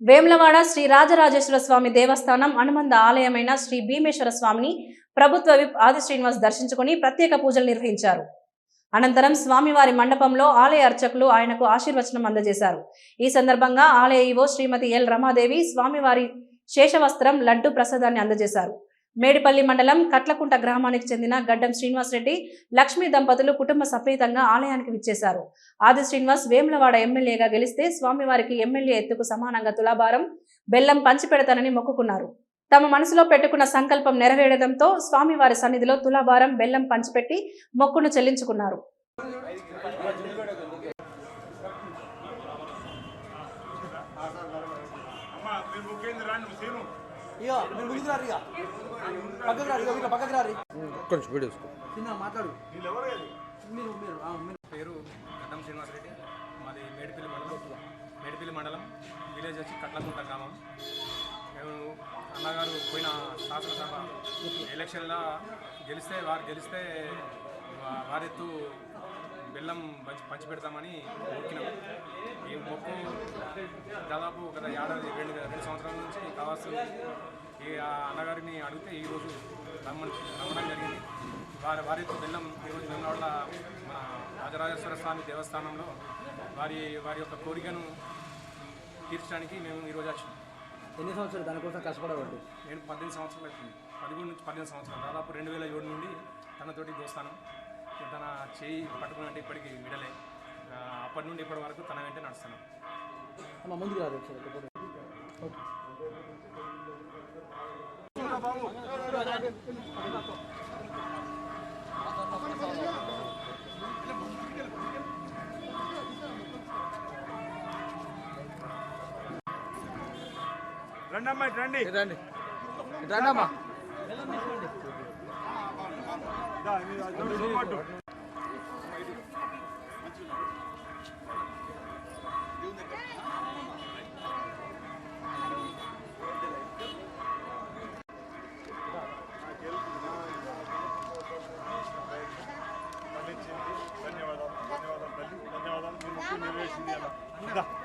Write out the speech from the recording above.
వేములవాడ శ్రీ రాజరాజేశ్వర స్వామి దేవస్థానం అనుబంధ ఆలయమైన శ్రీ భీమేశ్వర స్వామిని ప్రభుత్వ విప్ ఆది శ్రీనివాస్ దర్శించుకుని ప్రత్యేక పూజలు నిర్వహించారు. అనంతరం స్వామివారి మండపంలో ఆలయ అర్చకులు ఆయనకు ఆశీర్వచనం అందజేశారు. ఈ సందర్భంగా ఆలయ ఈవో శ్రీమతి ఎల్ రమాదేవి స్వామివారి శేషవస్త్రం లడ్డు ప్రసాదాన్ని అందజేశారు. మేడిపల్లి మండలం కట్లకుంట గ్రామానికి చెందిన గడ్డం శ్రీనివాసరెడ్డి లక్ష్మీ దంపతులు కుటుంబ సమేతంగా ఆలయానికి విచ్చేశారు. ఆది శ్రీనివాస్ వేములవాడ ఎమ్మెల్యేగా గెలిస్తే స్వామివారికి ఎమ్మెల్యే ఎత్తుకు సమానంగా తులాభారం బెల్లం పంచిపెడతానని మొక్కుకున్నారు. తమ మనసులో పెట్టుకున్న సంకల్పం నెరవేరడంతో స్వామివారి సన్నిధిలో తులాభారం బెల్లం పంచిపెట్టి మొక్కును చెల్లించుకున్నారు. ఇక మీరు ముందుకు రారు ఇక పక్కకు రారు ఇక వీళ్ళ పక్కకు రారు. కొంచెం వీడియో. చిన్న మాట్లాడు. మీరు మీరు మీరు. పేరు గడ్డం శ్రీనివాసరెడ్డి. మాది మేడిపల్లి మండలం మేడిపల్లి మండలం విలేజ్ వచ్చి కట్లకుంట గ్రామం. మేము అన్నగారు పోయిన శాసనసభ ఎలక్షన్లో గెలిస్తే వారు గెలిస్తే వారెత్తు బెల్లం పంచి పంచిపెడతామని మొక్కినాం ఈ మొక్కు దాదాపు గత ఏడాది రెండు రెండు సంవత్సరాల నుంచి కావాల్సి ఈ అన్నగారిని అడిగితే ఈరోజు రమ్మని రమ్మడం జరిగింది. వారి వారితో బెల్లం ఈరోజు వెన్నవాళ్ళ మన రాజరాజేశ్వర స్వామి దేవస్థానంలో వారి వారి యొక్క కోరికను తీర్చడానికి మేము ఈరోజు వచ్చాం ఎన్ని సంవత్సరాలు? దానికోసం కష్టపడబట్టి నేను పద్దెనిమిది సంవత్సరాలు అవుతుంది. పదకొండు నుంచి పద్దెనిమిది సంవత్సరాలు. దాదాపు రెండు వేల ఏడు నుండి తనతోటి దోస్తాను. తన చేయి పట్టుకున్నట్టు ఇప్పటికి విడలే. అప్పటి నుండి ఇప్పటి వరకు తన వెంటే నడుస్తాను. అమ్మ ముందుకు రాదు ఒకసారి ఒక ఫోటో. ఓకే. రండి రండి రండి రండి అమ్మా 안 되나? 안 되나?